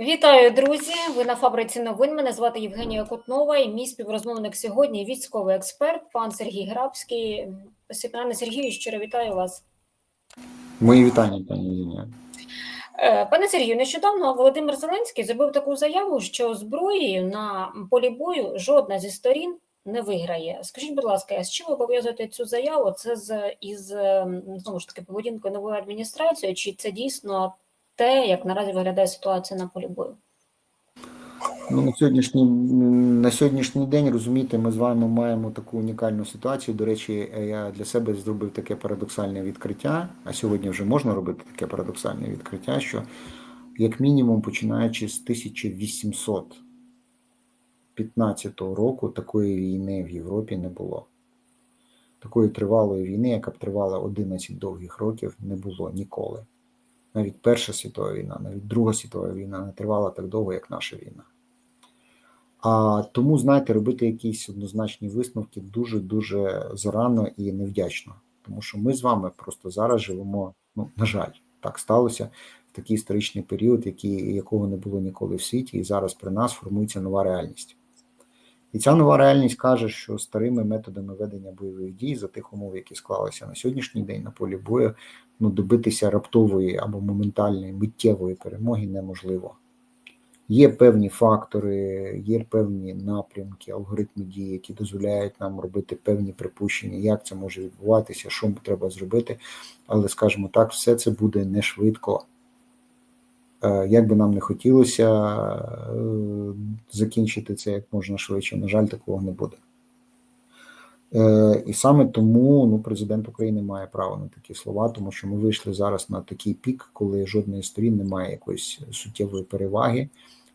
Вітаю, друзі! Ви на фабриці новин. Мене звати Євгенія Котнова і мій співрозмовник сьогодні військовий експерт, пан Сергій Грабський. Пане Сергію, щиро вітаю вас. Мої вітання, пані Євгенія. Е, Пане Сергію, нещодавно Володимир Зеленський зробив таку заяву, що зброї на полі бою жодна зі сторін не виграє. Скажіть, будь ласка, з чим ви пов'язуєте цю заяву? Це з із ем, знову ж таки поведінкою нової адміністрації, чи це дійсно те, як наразі виглядає ситуація на полі бою? Ну, на сьогоднішній на сьогоднішній день розумієте, ми з вами маємо таку унікальну ситуацію. До речі, я для себе зробив таке парадоксальне відкриття. А сьогодні вже можна робити таке парадоксальне відкриття, що як мінімум, починаючи з 1815 року, такої війни в Європі не було. Такої тривалої війни, яка б тривала 11 довгих років, не було ніколи. Навіть Перша світова війна, навіть Друга світова війна не тривала так довго, як наша війна. А тому, знаєте, робити якісь однозначні висновки дуже-дуже зарано і невдячно. Тому що ми з вами просто зараз живемо, ну, на жаль, так сталося в такий історичний період, який, якого не було ніколи в світі, і зараз при нас формується нова реальність. І ця нова реальність каже, що старими методами ведення бойових дій за тих умов, які склалися на сьогоднішній день на полі бою, ну добитися раптової або моментальної миттєвої перемоги неможливо. Є певні фактори, є певні напрямки, алгоритми дії, які дозволяють нам робити певні припущення, як це може відбуватися, що треба зробити. Але, скажімо так, все це буде не швидко. Як би нам не хотілося закінчити це як можна швидше, на жаль, такого не буде. І саме тому ну, президент України має право на такі слова, тому що ми вийшли зараз на такий пік, коли жодної сторін немає якоїсь суттєвої переваги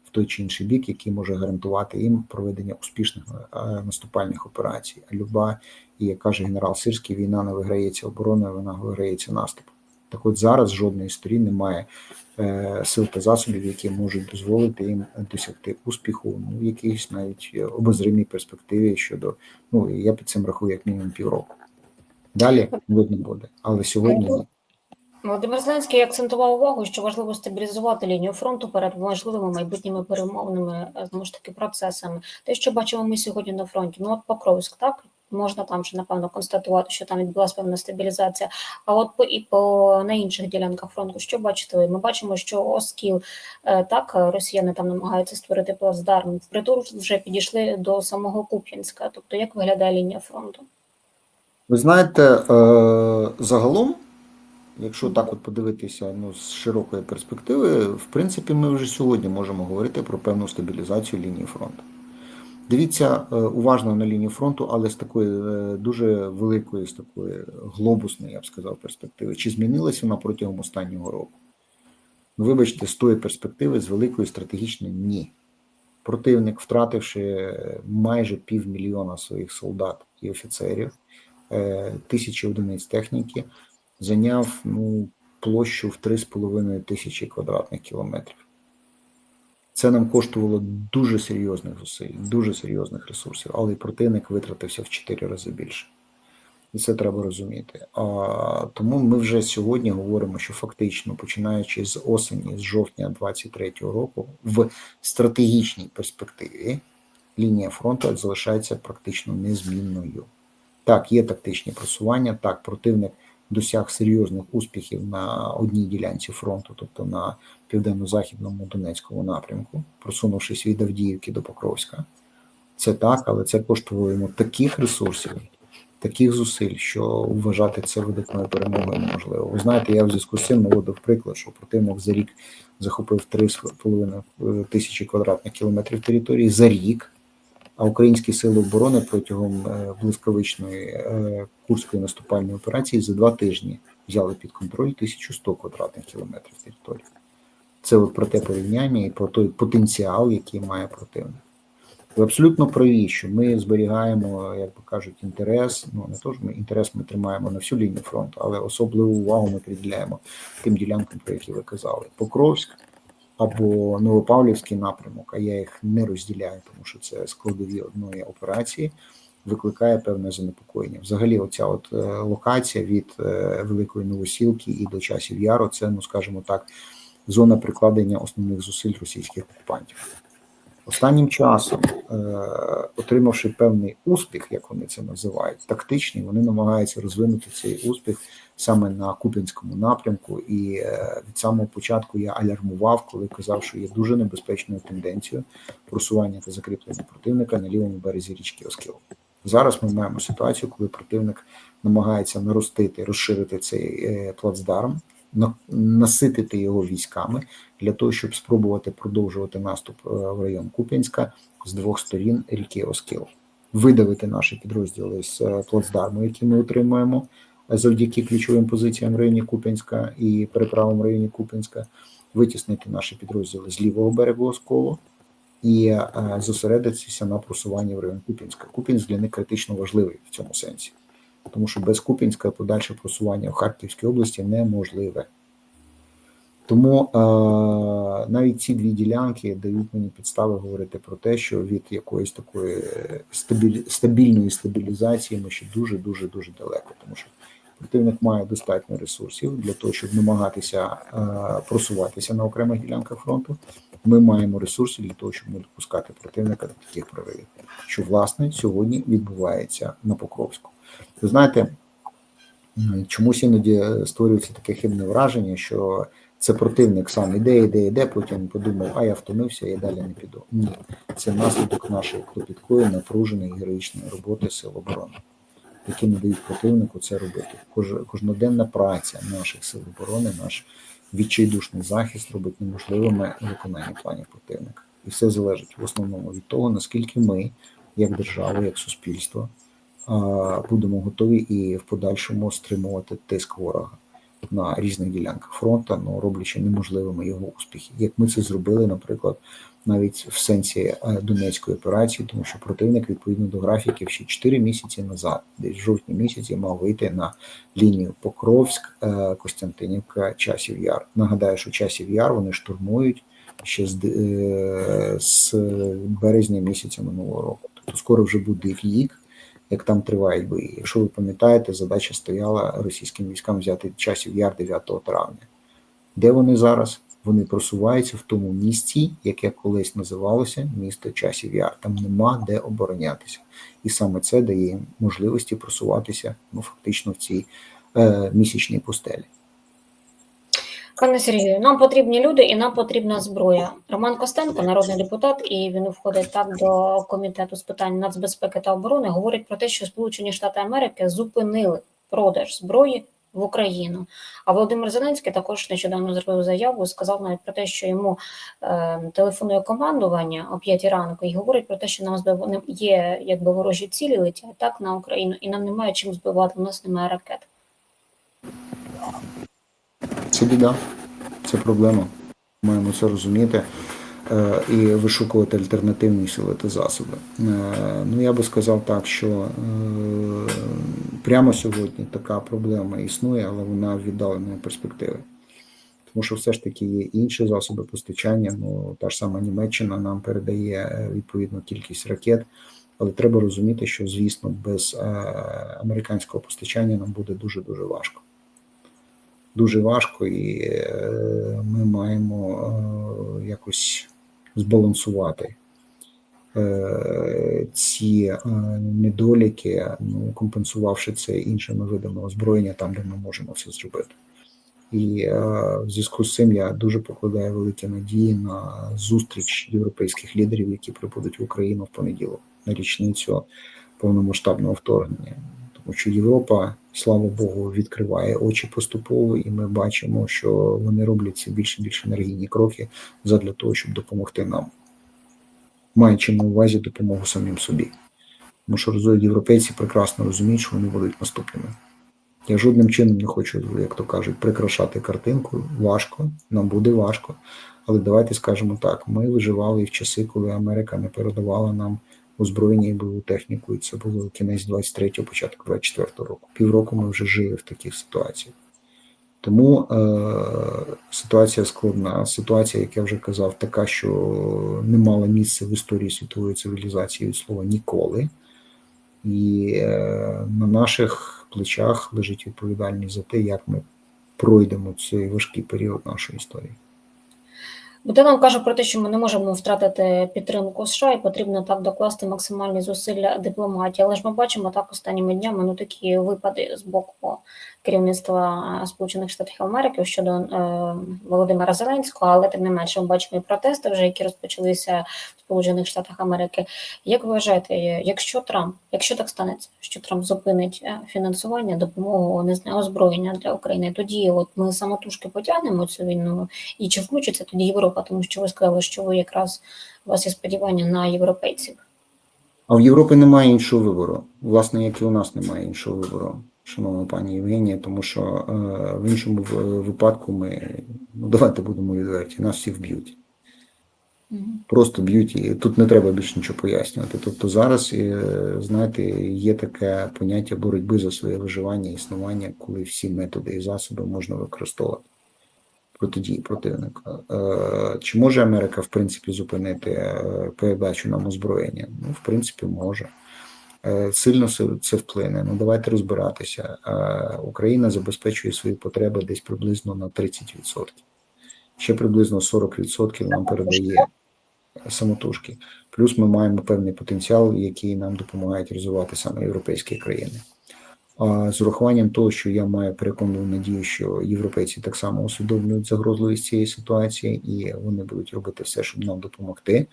в той чи інший бік, який може гарантувати їм проведення успішних наступальних операцій. А люба, і як каже генерал Сирський, війна не виграється обороною, вона виграється наступом. Так от зараз жодної сторін немає е, сил та засобів, які можуть дозволити їм досягти успіху ну, якійсь навіть обозримій перспективі щодо, ну я під цим рахую як мінімум півроку. Далі видно буде, але сьогодні. Володимир Зеленський акцентував увагу, що важливо стабілізувати лінію фронту перед можливими майбутніми перемовними знову ж таки процесами. Те, що бачимо ми сьогодні на фронті, ну от Покровськ, так можна там вже напевно констатувати, що там відбулася певна стабілізація. А от по і по на інших ділянках фронту, що бачите ви? Ми бачимо, що Оскіл так росіяни там намагаються створити плацдарм. Впритул вже підійшли до самого Куп'янська. Тобто, як виглядає лінія фронту? Ви знаєте, загалом. Якщо так от подивитися ну, з широкої перспективи, в принципі, ми вже сьогодні можемо говорити про певну стабілізацію лінії фронту. Дивіться уважно на лінію фронту, але з такої дуже великої, з такої глобусної, я б сказав, перспективи. Чи змінилася вона протягом останнього року? Ну, вибачте, з тої перспективи, з великої стратегічної ні. Противник, втративши майже півмільйона своїх солдат і офіцерів, тисячі одиниць техніки зайняв ну, площу в 3,5 тисячі квадратних кілометрів. Це нам коштувало дуже серйозних зусиль, дуже серйозних ресурсів, але й противник витратився в 4 рази більше. І це треба розуміти. А, Тому ми вже сьогодні говоримо, що фактично, починаючи з осені, з жовтня 23-го року, в стратегічній перспективі лінія фронту залишається практично незмінною. Так, є тактичні просування, так, противник досяг серйозних успіхів на одній ділянці фронту, тобто на південно-західному Донецькому напрямку, просунувшись від Авдіївки до Покровська. Це так, але це коштувало йому таких ресурсів, таких зусиль, що вважати це видатною перемогою неможливо. Ви знаєте, я в зв'язку з цим наводив приклад, що противник за рік захопив 3,5 тисячі квадратних кілометрів території за рік. А українські сили оборони протягом блискавичної курської наступальної операції за два тижні взяли під контроль 1100 квадратних кілометрів території. Це от про те порівняння і про той потенціал, який має противник. Ви абсолютно праві, що ми зберігаємо, як би кажуть, інтерес. Ну не то ж ми інтерес ми тримаємо на всю лінію фронту, але особливу увагу ми приділяємо тим ділянкам, про які ви казали. Покровськ або Новопавлівський напрямок, а я їх не розділяю, тому що це складові одної операції, викликає певне занепокоєння. Взагалі, оця от локація від Великої Новосілки і до часів Яру, це, ну скажімо так, зона прикладення основних зусиль російських окупантів. Останнім часом, е, отримавши певний успіх, як вони це називають, тактичний, вони намагаються розвинути цей успіх саме на Куп'янському напрямку. І е, від самого початку я алярмував, коли казав, що є дуже небезпечною тенденцією просування та закріплення противника на лівому березі річки Оскіл. Зараз ми маємо ситуацію, коли противник намагається наростити, розширити цей е, плацдарм, на- наситити його військами для того, щоб спробувати продовжувати наступ е, в район Куп'янська з двох сторін ріки Оскіл, видавити наші підрозділи з е, плацдарму, які ми отримуємо завдяки ключовим позиціям в районі Куп'янська і переправам в районі Куп'янська, витіснити наші підрозділи з лівого берегу Осколу і е, зосередитися на просуванні в район Куп'янська. Куп'янськ для них критично важливий в цьому сенсі, тому що без Куп'янська подальше просування в Харківській області неможливе. Тому е, навіть ці дві ділянки дають мені підстави говорити про те, що від якоїсь такої е, стабіль, стабільної стабілізації ми ще дуже дуже дуже далеко, тому що противник має достатньо ресурсів для того, щоб намагатися просуватися на окремих ділянках фронту. Ми маємо ресурси для того, щоб не допускати противника до таких проривів, що власне сьогодні відбувається на Покровську. Ви знаєте, чомусь іноді е, створюється таке хибне враження, що це противник сам іде, іде, іде, потім подумав, а я втомився, я далі не піду. Ні, це наслідок нашої клопіткої, напруженої героїчної роботи сил оборони, які не дають противнику це робити. Кож- Кожноденна праця наших сил оборони, наш відчайдушний захист робить неможливими виконання планів противника. І все залежить в основному від того, наскільки ми, як держава, як суспільство, будемо готові і в подальшому стримувати тиск ворога на різних ділянках фронту, ну роблячи неможливими його успіхи, як ми це зробили, наприклад, навіть в сенсі е, Донецької операції, тому що противник відповідно до графіків ще 4 місяці назад, десь в жовтні місяці, мав вийти на лінію Покровськ, е, Костянтинівка, Часів Яр. Нагадаю, що Часів Яр вони штурмують ще з, е, з березня місяця минулого року. Тобто скоро вже буде рік, як там тривають бої. Якщо ви пам'ятаєте, задача стояла російським військам взяти часів яр 9 травня. Де вони зараз? Вони просуваються в тому місці, яке колись називалося місто часів яр. Там нема де оборонятися. І саме це дає їм можливості просуватися ну, фактично в цій е, місячній пустелі. Пане Сергію, нам потрібні люди і нам потрібна зброя. Роман Костенко, народний депутат, і він входить так до комітету з питань нацбезпеки та оборони. Говорить про те, що Сполучені Штати Америки зупинили продаж зброї в Україну. А Володимир Зеленський також нещодавно зробив заяву. Сказав навіть про те, що йому е, телефонує командування о 5 ранку і говорить про те, що нам збив... є якби ворожі цілі летять так на Україну, і нам немає чим збивати. У нас немає ракет. Це біда, це проблема. Маємо це розуміти е, і вишукувати альтернативні сили та засоби. Е, Ну я би сказав так, що е, прямо сьогодні така проблема існує, але вона віддаленої перспективи. Тому що все ж таки є інші засоби постачання. Ну та ж сама Німеччина нам передає відповідну кількість ракет. Але треба розуміти, що звісно без американського постачання нам буде дуже дуже важко дуже важко, і е, ми маємо е, якось збалансувати е, ці недоліки, ну, компенсувавши це іншими видами озброєння там, де ми можемо це зробити. І в зв'язку з цим я дуже покладаю великі надії на зустріч європейських лідерів, які прибудуть в Україну в понеділок на річницю повномасштабного вторгнення. Що Європа, слава Богу, відкриває очі поступово, і ми бачимо, що вони роблять ці більш і більш енергійні кроки задля того, щоб допомогти нам, маючи на увазі допомогу самим собі. Тому що розуміють, європейці прекрасно розуміють, що вони будуть наступними. Я жодним чином не хочу, як то кажуть, прикрашати картинку. Важко, нам буде важко. Але давайте скажемо так: ми виживали в часи, коли Америка не передавала нам озброєння і бойову техніку, і це було кінець 23-го, початок 24-го року. Півроку ми вже жили в таких ситуаціях. Тому е, ситуація складна. Ситуація, як я вже казав, така, що не мала місця в історії світової цивілізації від слова ніколи. І е, на наших плечах лежить відповідальність за те, як ми пройдемо цей важкий період нашої історії. Буденов каже про те, що ми не можемо втратити підтримку США і потрібно так докласти максимальні зусилля дипломатії. Але ж ми бачимо так останніми днями ну такі випади з боку керівництва Сполучених Штатів Америки щодо е, Володимира Зеленського, але тим не менше ми бачимо і протести, вже які розпочалися в Сполучених Штатах Америки. Як ви вважаєте, е, якщо Трамп, якщо так станеться, що Трамп зупинить е, фінансування, допомогу не знаю, озброєння для України, тоді от ми самотужки потягнемо цю війну, і чи включиться тоді Європа? Тому що ви сказали, що ви якраз у вас є сподівання на європейців. А в Європі немає іншого вибору. Власне, як і у нас немає іншого вибору, шановна пані Євгенія, тому що е, в іншому випадку ми, ну давайте будемо відверті, нас всіх б'ють. Просто б'ють, і тут не треба більше нічого пояснювати. Тобто зараз, е, знаєте, є таке поняття боротьби за своє виживання існування, коли всі методи і засоби можна використовувати протидії противника. Е, Чи може Америка, в принципі, зупинити е, передачу нам озброєння? Ну, в принципі, може. Е, Сильно це- вплине. Ну давайте розбиратися. Е, Україна забезпечує свої потреби десь приблизно на 30%. Ще приблизно 40% нам передає самотужки. Плюс ми маємо певний потенціал, який нам допомагають розвивати саме європейські країни. А з урахуванням того, що я маю переконану надію, що європейці так само усвідомлюють загрозливість цієї ситуації, і вони будуть робити все, щоб нам допомогти.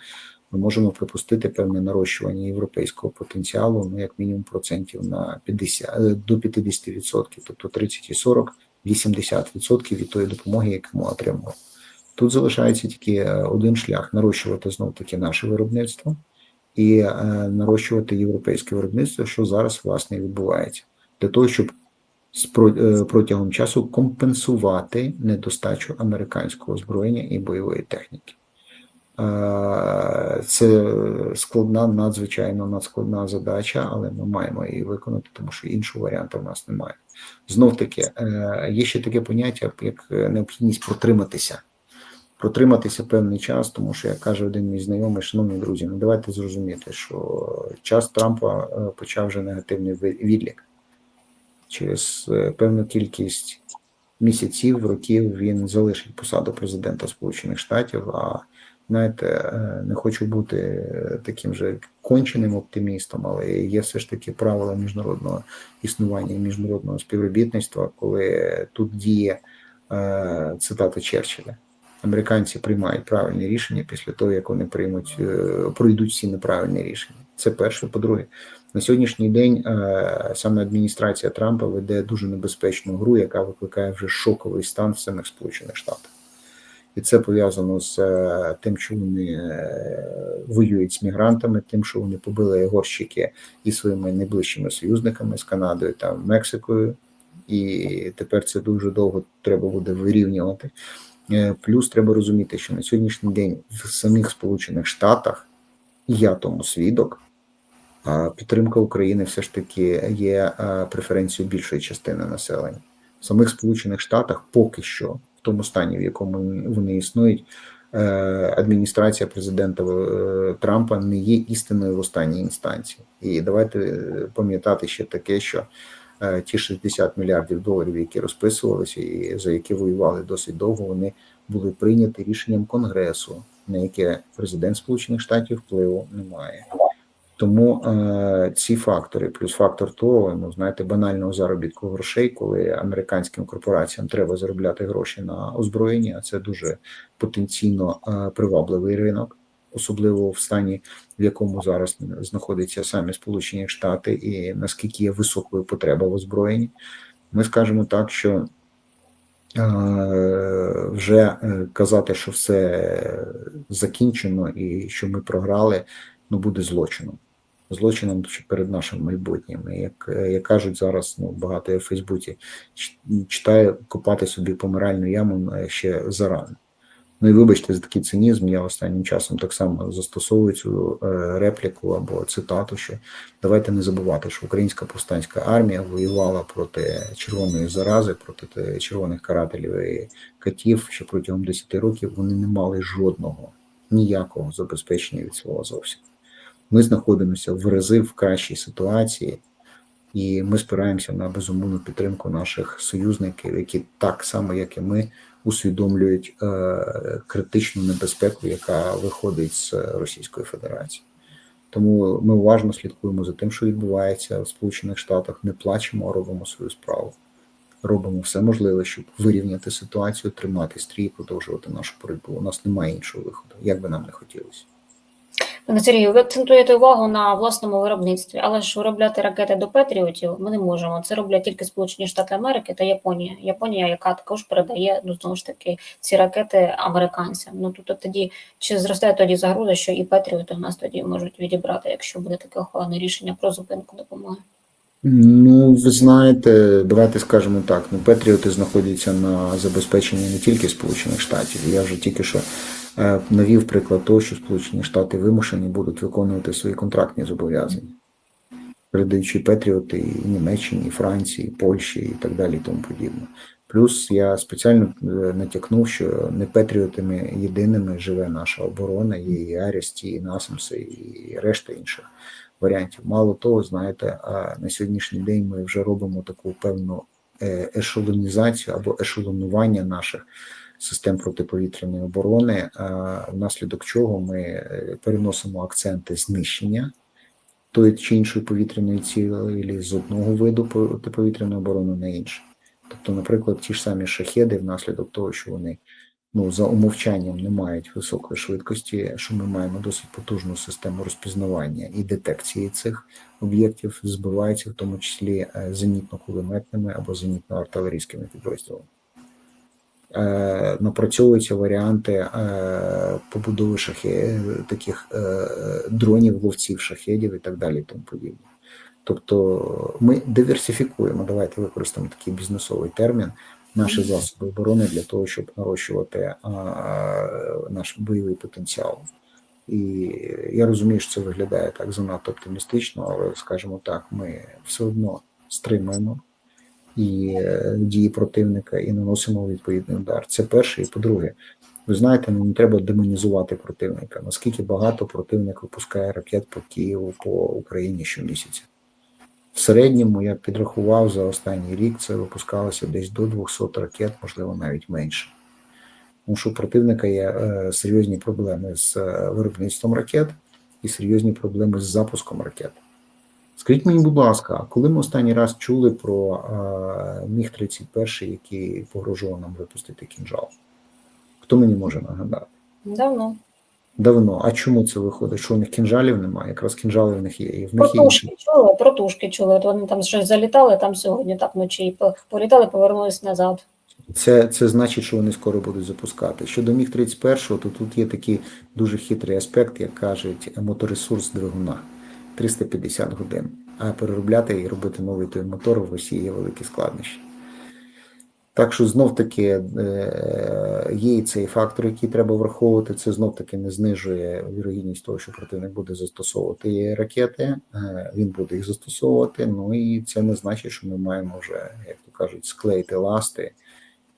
Ми можемо припустити певне нарощування європейського потенціалу, ну як мінімум процентів на 50, е, до 50%, тобто 30 і 40, 80% від тої допомоги, яку ми отримали. Тут залишається тільки е, один шлях нарощувати знов таки наше виробництво і е, нарощувати європейське виробництво, що зараз власне відбувається, для того, щоб протягом часу компенсувати недостачу американського озброєння і бойової техніки. Це складна, надзвичайно надскладна задача, але ми маємо її виконати, тому що іншого варіанту в нас немає. Знов таки, е, є ще таке поняття, як е, необхідність протриматися протриматися певний час, тому що як каже один мій знайомий, шановні друзі, ну давайте зрозуміти, що час Трампа е, почав вже негативний відлік. Через певну кількість місяців, років він залишить посаду президента Сполучених Штатів. А знаєте, е, не хочу бути е, таким же конченим оптимістом, але є все ж таки правила міжнародного існування і міжнародного співробітництва, коли тут діє е, цитата Черчилля американці приймають правильні рішення після того, як вони приймуть, пройдуть всі неправильні рішення. Це перше. По-друге, на сьогоднішній день саме адміністрація Трампа веде дуже небезпечну гру, яка викликає вже шоковий стан в самих Сполучених Штатах. І це пов'язано з е, тим, що вони е, воюють з мігрантами, тим, що вони побили горщики із своїми найближчими союзниками з Канадою та Мексикою, і тепер це дуже довго треба буде вирівнювати. Е, Плюс треба розуміти, що на сьогоднішній день в самих Сполучених Штатах, я тому свідок, підтримка України все ж таки є преференцією більшої частини населення. В самих Сполучених Штатах поки що, тому стані, в якому вони існують, е, адміністрація президента е, Трампа не є істинною в останній інстанції. І давайте пам'ятати ще таке, що е, ті 60 мільярдів доларів, які розписувалися і за які воювали досить довго, вони були прийняті рішенням Конгресу, на яке президент Сполучених Штатів впливу немає. Тому е, ці фактори, плюс фактор того, ну знаєте, банального заробітку грошей, коли американським корпораціям треба заробляти гроші на озброєння, а це дуже потенційно е, привабливий ринок, особливо в стані, в якому зараз знаходяться самі Сполучені Штати, і наскільки є високою потреба в озброєнні. Ми скажемо так, що е, вже е, казати, що все закінчено і що ми програли, ну буде злочином. Злочином перед нашим майбутнім. Як, як кажуть зараз, ну багато я в Фейсбуці ч- читаю копати собі помиральну яму е, ще зарано. Ну і вибачте за такий цинізм. Я останнім часом так само застосовую цю е, репліку або цитату, що давайте не забувати, що українська повстанська армія воювала проти червоної зарази, проти червоних карателів і катів, що протягом 10 років вони не мали жодного ніякого забезпечення від слова зовсім. Ми знаходимося в рази в кращій ситуації, І ми спираємося на безумовну підтримку наших союзників, які так само, як і ми, усвідомлюють е, критичну небезпеку, яка виходить з Російської Федерації. Тому ми уважно слідкуємо за тим, що відбувається в Сполучених Штатах. Не плачемо, а робимо свою справу. Робимо все можливе, щоб вирівняти ситуацію, тримати стрій продовжувати нашу боротьбу. У нас немає іншого виходу, як би нам не хотілося. Сергію, ви акцентуєте увагу на власному виробництві, але ж виробляти ракети до Петріотів ми не можемо. Це роблять тільки Сполучені Штати Америки та Японія. Японія, яка також передає ну знову ж таки ці ракети американцям. Ну тут тоді чи зростає тоді загроза, що і Петріоти в нас тоді можуть відібрати, якщо буде таке ухвалене рішення про зупинку допомоги. Ну, ви знаєте, давайте скажемо так. Ну, Петріоти знаходяться на забезпеченні не тільки Сполучених Штатів. Я вже тільки що навів приклад того, що Сполучені Штати вимушені будуть виконувати свої контрактні зобов'язання, передаючи Петріоти і Німеччині, і Франції, і Польщі і так далі, і тому подібне. Плюс я спеціально е, натякнув, що не Петріотами єдиними живе наша оборона, є і Арісті, і Насамси, і решта інших варіантів. Мало того, знаєте, а на сьогоднішній день ми вже робимо таку певну е, ешелонізацію або ешелонування наших систем протиповітряної оборони, внаслідок чого ми е, переносимо акценти знищення тої чи іншої повітряної цілі з одного виду протиповітряної оборони на інший. Тобто, наприклад, ті ж самі шахеди, внаслідок того, що вони ну, за умовчанням не мають високої швидкості, що ми маємо досить потужну систему розпізнавання і детекції цих об'єктів, збиваються в тому числі е, зенітно-кулеметними або зенітно-артилерійськими підрозділами. Е, Напрацьовуються варіанти е, побудови шахе, таких е, дронів, ловців, шахедів і так далі, і тому подібне. Тобто ми диверсифікуємо, давайте використаємо такий бізнесовий термін, наші засоби оборони для того, щоб нарощувати наш бойовий потенціал. І я розумію, що це виглядає так занадто оптимістично, але скажімо так, ми все одно стримуємо і е, дії противника і наносимо відповідний удар. Це перше. І по-друге, ви знаєте, не треба демонізувати противника. Наскільки багато противник випускає ракет по Києву, по Україні щомісяця. В середньому я підрахував за останній рік це випускалося десь до 200 ракет, можливо, навіть менше. Тому що у противника є е, серйозні проблеми з е, виробництвом ракет і серйозні проблеми з запуском ракет. Скажіть мені, будь ласка, коли ми останній раз чули про е, Міг 31, який погрожував нам випустити кінжал? Хто мені може нагадати? Давно. Давно. А чому це виходить? Що у них кінжалів немає? Якраз кінжали в них є. І в них є. Протушки чули, протушки чули. От вони там щось залітали, там сьогодні так вночі політали, повернулись назад. Це, це значить, що вони скоро будуть запускати. Щодо Міг 31, то тут є такий дуже хитрий аспект, як кажуть, моторесурс двигуна 350 годин. А переробляти і робити новий той мотор в Росії є великі складнощі. Так що знов таки е, є і цей фактор, який треба враховувати. Це знов таки не знижує вірогідність того, що противник буде застосовувати ракети. Е, Він буде їх застосовувати. Ну і це не значить, що ми маємо вже, як то кажуть, склеїти ласти.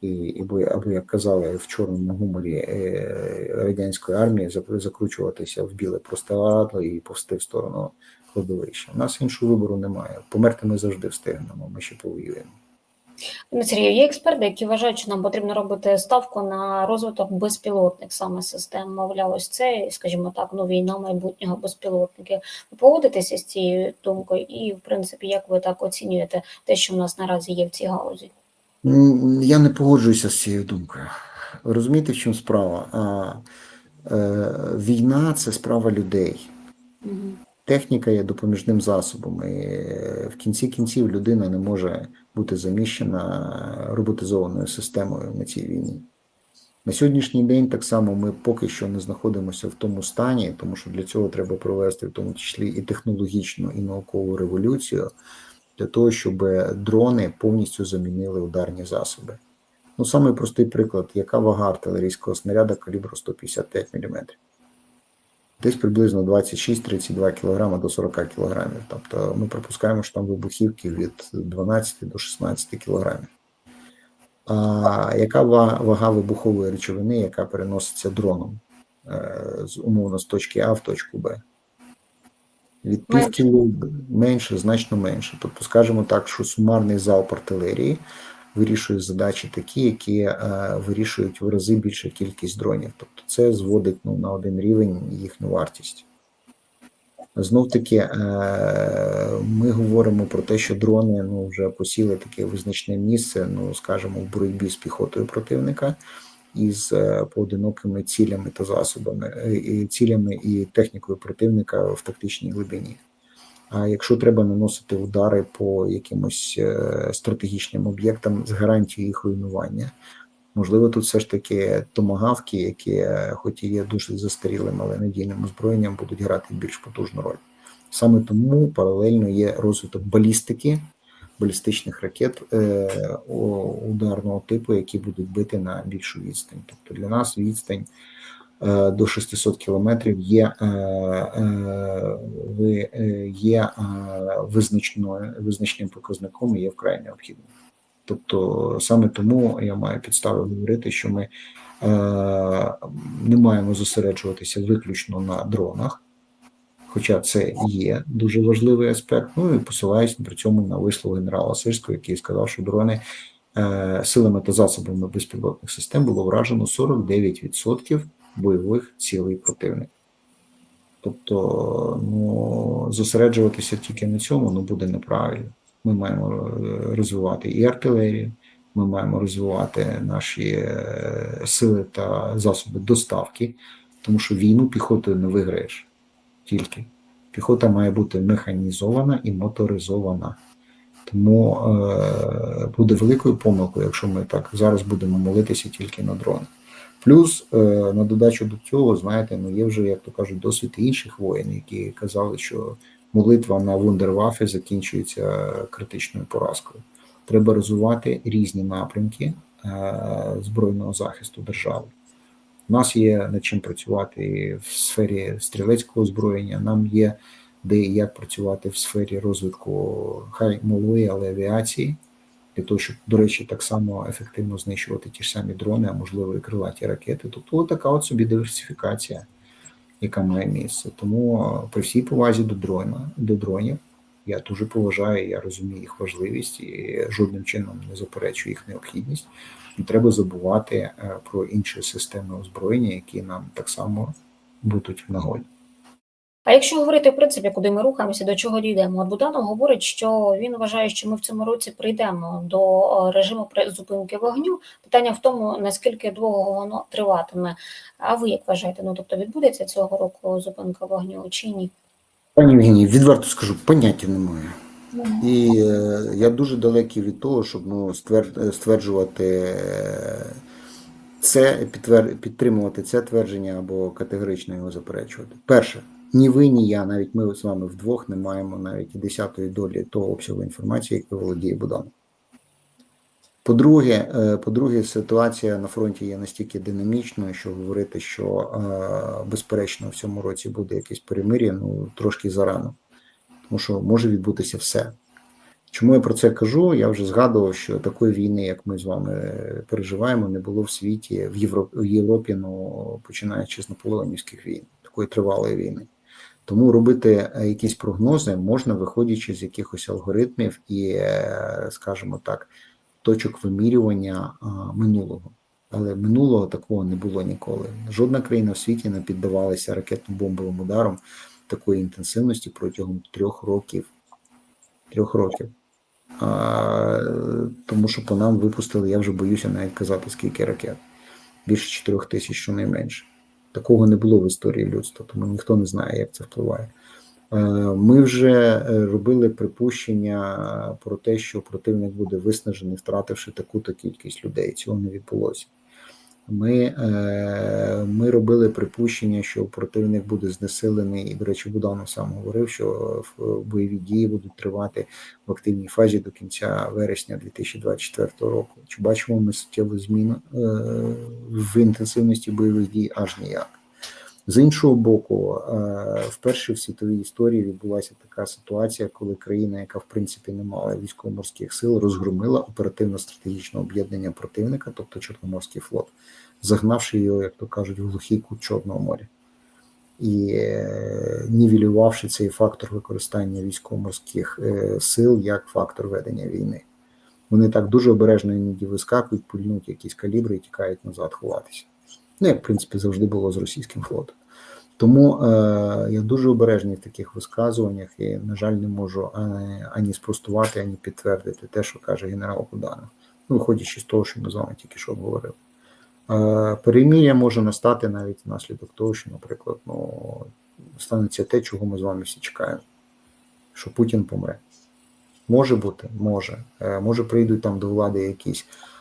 І або, або як казали в чорному гуморі е, радянської армії, закручуватися в біле простирадло і повсти в сторону кладовища. У нас іншого вибору немає. Померти ми завжди встигнемо. Ми ще повоюємо. Пане Сергію, є експерти, які вважають, що нам потрібно робити ставку на розвиток безпілотних саме систем. Мовляв, ось це, скажімо так, ну, війна майбутнього безпілотників. Ви погодитеся з цією думкою, і в принципі, як ви так оцінюєте те, що в нас наразі є в цій галузі? М, Я не погоджуюся з цією думкою. Розумієте, в чому справа? А, е, війна це справа людей. Техніка є допоміжним засобом, і е, в кінці кінців людина не може бути заміщена роботизованою системою на цій війні. На сьогоднішній день так само ми поки що не знаходимося в тому стані, тому що для цього треба провести в тому числі і технологічну, і наукову революцію для того, щоб дрони повністю замінили ударні засоби. Ну, самий простий приклад, яка вага артилерійського снаряда калібру 155 мм? Десь приблизно 26-32 кг до 40 кг. Тобто ми припускаємо, що там вибухівки від 12 до 16 кг. А яка вага вибухової речовини, яка переноситься дроном е, умовно з точки А в точку Б? Від півкіло менше, значно менше. Тобто, скажімо так, що сумарний залп артилерії вирішує задачі такі, які е, вирішують в рази більша кількість дронів. Тобто це зводить ну, на один рівень їхню вартість. Знов таки, е, ми говоримо про те, що дрони ну, вже посіли таке визначне місце, ну, скажімо, в боротьбі з піхотою противника із е, поодинокими цілями та засобами, е, і цілями і технікою противника в тактичній глибині. А якщо треба наносити удари по якимось е, стратегічним об'єктам з гарантією їх руйнування, можливо, тут все ж таки томагавки, які, хоч і є дуже застарілим, але надійним озброєнням, будуть грати більш потужну роль. Саме тому паралельно є розвиток балістики, балістичних ракет е, ударного типу, які будуть бити на більшу відстань. Тобто для нас відстань е, до 600 кілометрів є, е, є визначною, визначним показником і є вкрай необхідним. Тобто саме тому я маю підстави говорити, що ми не маємо зосереджуватися виключно на дронах, хоча це є дуже важливий аспект. Ну і посилаюсь при цьому на вислов генерала Сирського, який сказав, що дрони е, силами та засобами безпілотних систем було вражено 49% бойових цілей противника. Тобто, ну, зосереджуватися тільки на цьому ну, буде неправильно. Ми маємо е, розвивати і артилерію, ми маємо розвивати наші е, сили та засоби доставки, тому що війну піхотою не виграєш тільки. Піхота має бути механізована і моторизована. Тому е, буде великою помилкою, якщо ми так зараз будемо молитися тільки на дрони. Плюс е, на додачу до цього, знаєте, ну є вже, як то кажуть, досвід інших воїн, які казали, що молитва на вундервафи закінчується критичною поразкою. Треба розвивати різні напрямки е, збройного захисту держави. У нас є над чим працювати в сфері стрілецького озброєння. Нам є де і як працювати в сфері розвитку хай малої, але авіації, для того, щоб, до речі, так само ефективно знищувати ті ж самі дрони, а можливо і крилаті ракети. Тобто, така от собі диверсифікація, яка має місце. Тому при всій повазі до дрона, до дронів, я дуже поважаю, я розумію їх важливість і жодним чином не заперечую їх необхідність. Не треба забувати е, про інші системи озброєння, які нам так само будуть в нагоді. А якщо говорити в принципі, куди ми рухаємося, до чого дійдемо? От Буданов говорить, що він вважає, що ми в цьому році прийдемо до е, режиму зупинки вогню. Питання в тому, наскільки довго воно триватиме. А ви як вважаєте? Ну тобто відбудеться цього року зупинка вогню чи ні? Пані Євгенії, відверто скажу, поняття немає. І е, я дуже далекий від того, щоб ну, стверджувати е, це, підтримувати це твердження або категорично його заперечувати. Перше, ні ви, ні я, навіть ми з вами вдвох не маємо навіть і десятої долі того обсягу інформації, якою володіє Буданов. По-друге, е, по-друге, ситуація на фронті є настільки динамічною, що говорити, що е, безперечно в цьому році буде якесь перемир'я, ну трошки зарано, тому що може відбутися все. Чому я про це кажу? Я вже згадував, що такої війни, як ми з вами переживаємо, не було в світі в Європі, в Європі ну, починаючи з наполеонівських війн, такої тривалої війни. Тому робити е, якісь прогнози можна, виходячи з якихось алгоритмів і, е, скажімо так, точок вимірювання минулого. Але минулого такого не було ніколи. Жодна країна в світі не піддавалася ракетно-бомбовим ударам такої інтенсивності протягом трьох років. Трьох років. А, тому що по нам випустили, я вже боюся навіть казати, скільки ракет. Більше чотирьох тисяч, щонайменше. Такого не було в історії людства, тому ніхто не знає, як це впливає. Е, Ми вже е, робили припущення про те, що противник буде виснажений, втративши таку-то кількість людей. Цього не відбулося. Ми, е, ми робили припущення, що противник буде знесилений, і, до речі, Буданов сам говорив, що бойові дії будуть тривати в активній фазі до кінця вересня 2024 року. Чи бачимо ми суттєву зміну е, в інтенсивності бойових дій? Аж ніяк. З іншого боку, е, вперше в світовій історії відбулася така ситуація, коли країна, яка в принципі не мала військово-морських сил, розгромила оперативно-стратегічне об'єднання противника, тобто Чорноморський флот, загнавши його, як то кажуть, в глухий кут Чорного моря. і е, нівелювавши цей фактор використання військово-морських е, сил як фактор ведення війни. Вони так дуже обережно іноді вискакують, пульнуть якісь калібри і тікають назад ховатися. Ну, як в принципі завжди було з російським флотом. Тому е, я дуже обережний в таких висказуваннях і, на жаль, не можу ані, ані спростувати, ані підтвердити те, що каже генерал Буданов. Ну, виходячи з того, що ми з вами тільки що обговорили. Е, перемір'я може настати навіть внаслідок того, що, наприклад, ну, станеться те, чого ми з вами всі чекаємо, що Путін помре. Може бути, може. Е, може прийдуть там до влади якісь е,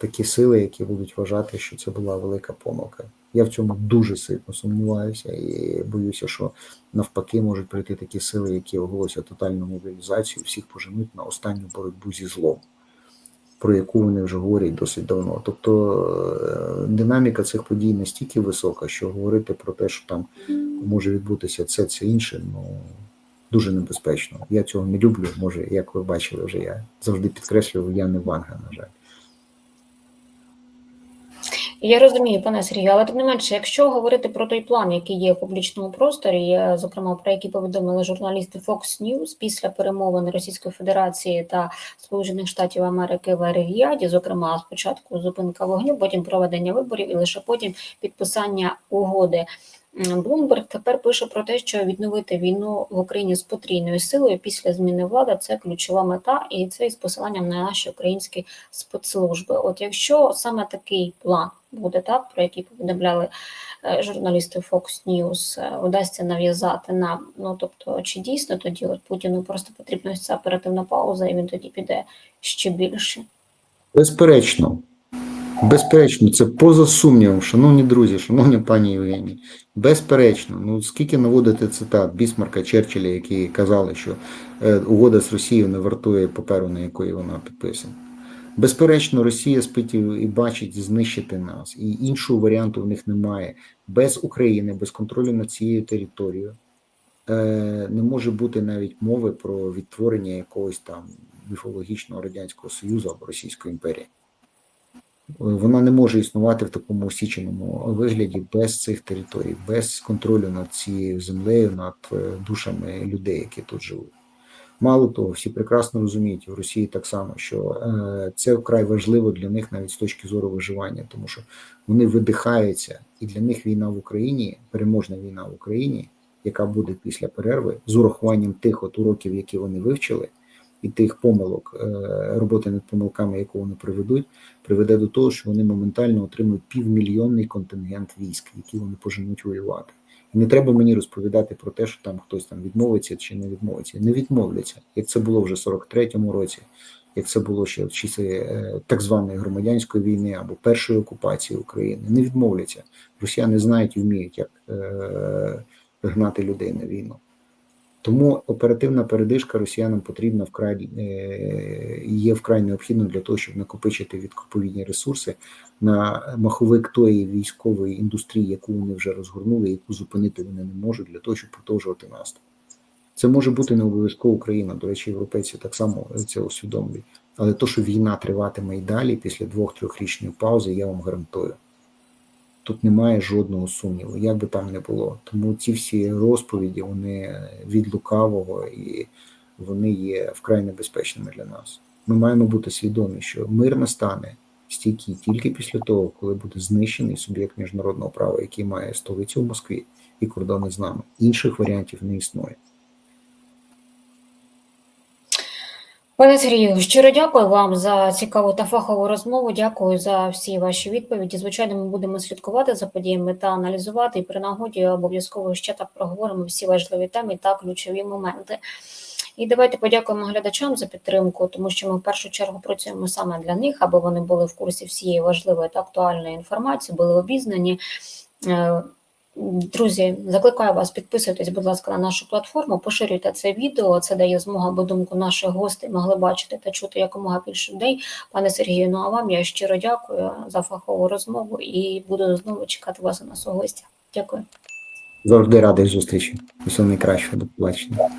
такі сили, які будуть вважати, що це була велика помилка. Я в цьому дуже сильно сумніваюся і боюся, що навпаки можуть прийти такі сили, які оголосять тотальну мобілізацію, всіх поженуть на останню боротьбу зі злом, про яку вони вже говорять досить давно. Тобто е, динаміка цих подій настільки висока, що говорити про те, що там може відбутися це, це інше, ну дуже небезпечно. Я цього не люблю. Може, як ви бачили, вже я завжди підкреслював, я не ванга, на жаль. Я розумію, пане Сергію, але тим не менше, якщо говорити про той план, який є в публічному просторі, зокрема про який повідомили журналісти Fox News після перемовин Російської Федерації та Сполучених Штатів Америки в Рiyadі, зокрема спочатку зупинка вогню, потім проведення виборів і лише потім підписання угоди. Блумберг тепер пише про те, що відновити війну в Україні з потрійною силою після зміни влади це ключова мета, і це із посиланням на наші українські спецслужби. От якщо саме такий план буде так, про який повідомляли е, журналісти Fox News, е, вдасться нав'язати нам. Ну тобто, чи дійсно тоді от Путіну просто потрібна ця оперативна пауза, і він тоді піде ще більше? Безперечно, безперечно, це поза сумнівом, шановні друзі, шановні пані Євгенії. Безперечно, ну скільки наводити цитат Бісмарка Черчилля, які казали, що е, угода з Росією не вартує паперу, на якої вона підписана. Безперечно, Росія спить і бачить знищити нас, і іншого варіанту в них немає. Без України, без контролю над цією територією е, не може бути навіть мови про відтворення якогось там міфологічного радянського союзу або Російської імперії. Вона не може існувати в такому осіченому вигляді без цих територій, без контролю над цією землею, над е, душами людей, які тут живуть. Мало того, всі прекрасно розуміють в Росії так само, що е, це вкрай важливо для них навіть з точки зору виживання, тому що вони видихаються, і для них війна в Україні, переможна війна в Україні, яка буде після перерви, з урахуванням тих от уроків, які вони вивчили, і тих помилок, е, роботи над помилками, яку вони приведуть, приведе до того, що вони моментально отримують півмільйонний контингент військ, які вони поженуть воювати. Не треба мені розповідати про те, що там хтось там відмовиться чи не відмовиться. Не відмовляться, як це було вже в 43-му році, як це було ще в часи е, так званої громадянської війни або першої окупації України. Не відмовляться. Росіяни знають і вміють, як е, гнати людей на війну. Тому оперативна передишка росіянам потрібна вкрай е, є вкрай необхідно для того, щоб накопичити відповідні ресурси на маховик тої військової індустрії, яку вони вже розгорнули, яку зупинити вони не можуть для того, щоб продовжувати наступ. Це може бути не обов'язково Україна. До речі, європейці так само це усвідомлюють. Але то, що війна триватиме і далі після двох-трьохрічної паузи, я вам гарантую. Тут немає жодного сумніву, як би там не було. Тому ці всі розповіді вони від лукавого і вони є вкрай небезпечними для нас. Ми маємо бути свідомі, що мир настане стійкий тільки після того, коли буде знищений суб'єкт міжнародного права, який має столицю в Москві і кордони з нами. Інших варіантів не існує. Пане Сергію, щиро дякую вам за цікаву та фахову розмову. Дякую за всі ваші відповіді. Звичайно, ми будемо слідкувати за подіями та аналізувати. І при нагоді обов'язково ще так проговоримо всі важливі теми та ключові моменти. І давайте подякуємо глядачам за підтримку, тому що ми в першу чергу працюємо саме для них, аби вони були в курсі всієї важливої та актуальної інформації, були обізнані. Друзі, закликаю вас, підписуйтесь, будь ласка, на нашу платформу, поширюйте це відео. Це дає змога, бо думку наших гостей могли бачити та чути якомога більше людей. Пане Сергію, ну а вам я щиро дякую за фахову розмову і буду знову чекати вас у нас у гостях. Дякую. Завжди радий зустрічі. Усе найкращого. До побачення.